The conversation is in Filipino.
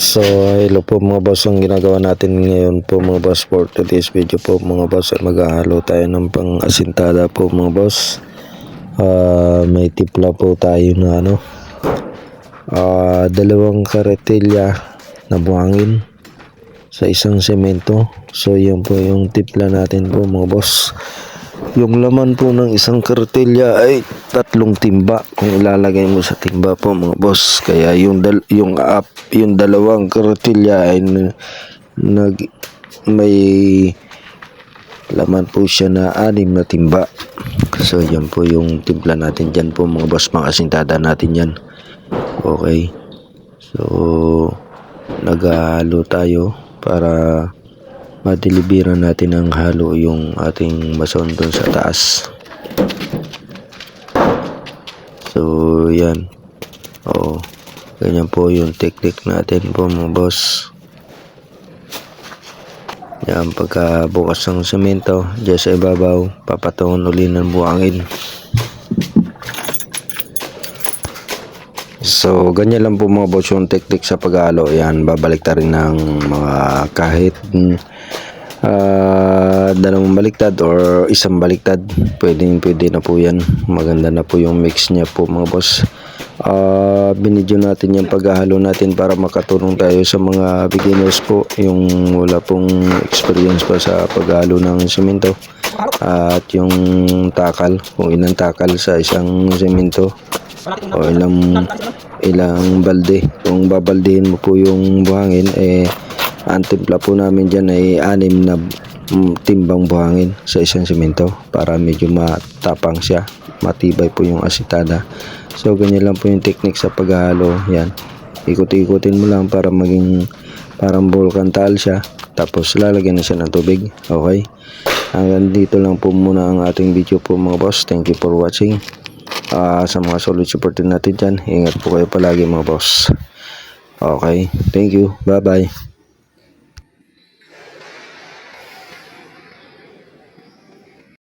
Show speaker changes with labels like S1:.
S1: So, hello po mga boss. Ang ginagawa natin ngayon po mga boss for today's video po mga boss ay maghahalo tayo ng pang asintada po mga boss. Ah, may tipla po tayo na ano. Ah, dalawang karetilya na buhangin sa isang semento. So, yan po yung tipla natin po mga boss. Yung laman po ng isang kartilya ay tatlong timba kung ilalagay mo sa timba po mga boss. Kaya yung dal yung up yung dalawang kartilya ay nag may laman po siya na anim na timba. So yan po yung timpla natin dyan po mga boss mga asintada natin yan. Okay. So naghahalo tayo para madeliveran natin ng halo yung ating mason doon sa taas. So, yan. Oo. Ganyan po yung technique natin po mga boss. Yan, pagka bukas ng semento, dyan sa ibabaw, papatungan uli ng buhangin. So, ganyan lang po mga boss yung technique sa paghalo. Yan, babalik ta rin ng mga kahit ah, dalawang baliktad or isang baliktad. Pwede, pwede na po yan. Maganda na po yung mix niya po mga boss. Ah, binidyo natin yung paghahalo natin para makatulong tayo sa mga beginners po. Yung wala pong experience pa sa paghahalo ng semento. At yung takal, kung ilang takal sa isang semento o ilang ilang balde. Kung babaldehin mo po yung buhangin eh ang timpla po namin dyan ay anim na mm, timbang buhangin sa isang simento para medyo matapang siya matibay po yung asitada. So ganyan lang po yung technique sa paghahalo yan. Ikot-ikotin mo lang para maging parang volcan tile siya. Tapos lalagyan na siya ng tubig. Okay? Hanggang dito lang po muna ang ating video po mga boss. Thank you for watching Ah, sa mga solid supporter natin dyan. Ingat po kayo palagi mga boss. Okay. Thank you. Bye bye